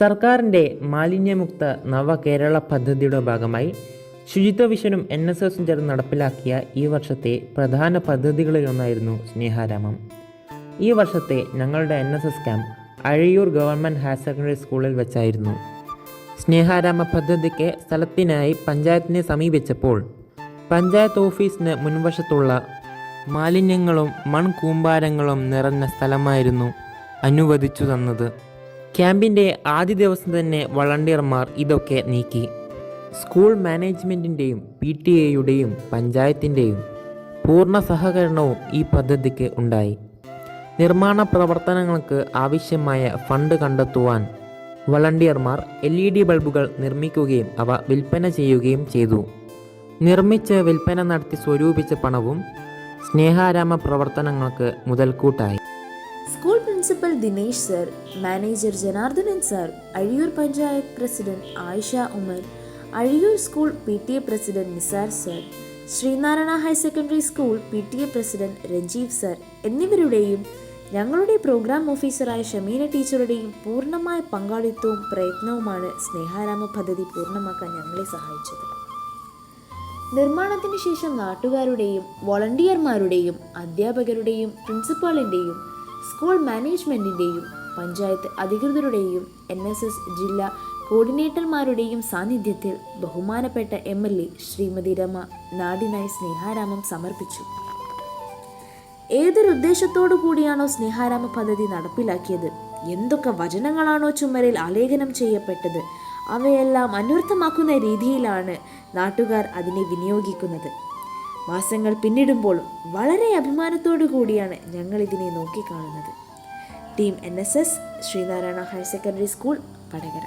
സർക്കാരിന്റെ മാലിന്യമുക്ത നവകേരള പദ്ധതിയുടെ ഭാഗമായി ശുചിത്വ വിഷനും എൻ എസ് എസും ചേർന്ന് നടപ്പിലാക്കിയ ഈ വർഷത്തെ പ്രധാന പദ്ധതികളിലൊന്നായിരുന്നു സ്നേഹാരാമം. ഈ വർഷത്തെ ഞങ്ങളുടെ N S S camp Azhiyur government higher secondary സ്കൂളിൽ വെച്ചായിരുന്നു. സ്നേഹാരാമ പദ്ധതിക്ക് സ്ഥലത്തിനായി പഞ്ചായത്തിനെ സമീപിച്ചപ്പോൾ പഞ്ചായത്ത് ഓഫീസിന് മുൻവശത്തുള്ള മാലിന്യങ്ങളും മൺകൂമ്പാരങ്ങളും നിറഞ്ഞ സ്ഥലമായിരുന്നു അനുവദിച്ചു തന്നത്. ക്യാമ്പിന്റെ ആദ്യ ദിവസം തന്നെ വളണ്ടിയർമാർ ഇതൊക്കെ നീക്കി. സ്കൂൾ മാനേജ്മെന്റിന്റെയും പി ടി എയുടെയും പഞ്ചായത്തിന്റെയും പൂർണ സഹകരണവും ഈ പദ്ധതിക്ക് ഉണ്ടായി. നിർമ്മാണ പ്രവർത്തനങ്ങൾക്ക് ആവശ്യമായ ഫണ്ട് കണ്ടെത്തുവാൻ വളണ്ടിയർമാർ എൽ ഇ ഡി ബൾബുകൾ നിർമ്മിക്കുകയും അവ വിൽപ്പന ചെയ്യുകയും ചെയ്തു. നിർമ്മിച്ച് വിൽപ്പന നടത്തി സ്വരൂപിച്ച പണവും സ്നേഹാരാമ പ്രവർത്തനങ്ങൾക്ക് മുതൽക്കൂട്ടായി. Principal Dinesh sir manager Janardhanan sir Azhiyur panchayat president Ayisha Umar Azhiyur school P T A president Nisar sir Sreenarayana higher secondary school P T A president Ranjeev sir എന്നിവരുടെയും ഞങ്ങളുടെ പ്രോഗ്രാം ഓഫീസറായ ഷമീന ടീച്ചറുടെയും പൂർണമായ പങ്കാളിത്തവും പ്രയത്നവുമാണ് സ്നേഹാരാമ പദ്ധതി പൂർണമാക്കാൻ ഞങ്ങളെ സഹായിച്ചത്. നിർമ്മാണത്തിന് ശേഷം നാട്ടുകാരുടെയും വോളണ്ടിയർമാരുടെയും അധ്യാപകരുടെയും പ്രിൻസിപ്പാളിന്റെയും സ്കൂൾ മാനേജ്മെന്റിന്റെയും പഞ്ചായത്ത് അധികൃതരുടെയും എൻ എസ് എസ് ജില്ലാ കോർഡിനേറ്റർമാരുടെയും സാന്നിധ്യത്തിൽ ബഹുമാനപ്പെട്ട M L A Shrimati Rama നാടിനായി സ്നേഹാരാമം സമർപ്പിച്ചു. ഏതൊരു ഉദ്ദേശത്തോടു കൂടിയാണോ സ്നേഹാരാമ പദ്ധതി നടപ്പിലാക്കിയത്? എന്തൊക്കെ വചനങ്ങളാണോ ചുമരിൽ ആലേഖനം ചെയ്യപ്പെട്ടത്? അവയെല്ലാം അന്വർത്ഥമാക്കുന്ന രീതിയിലാണ് നാട്ടുകാർ അതിനെ വിനിയോഗിക്കുന്നത്. മാസങ്ങൾ പിന്നിടുമ്പോഴും വളരെ അഭിമാനത്തോടു കൂടിയാണ് ഞങ്ങൾ ഇതിനെ നോക്കിക്കാണുന്നത്. Team N S S Sreenarayana higher secondary school Vadakara.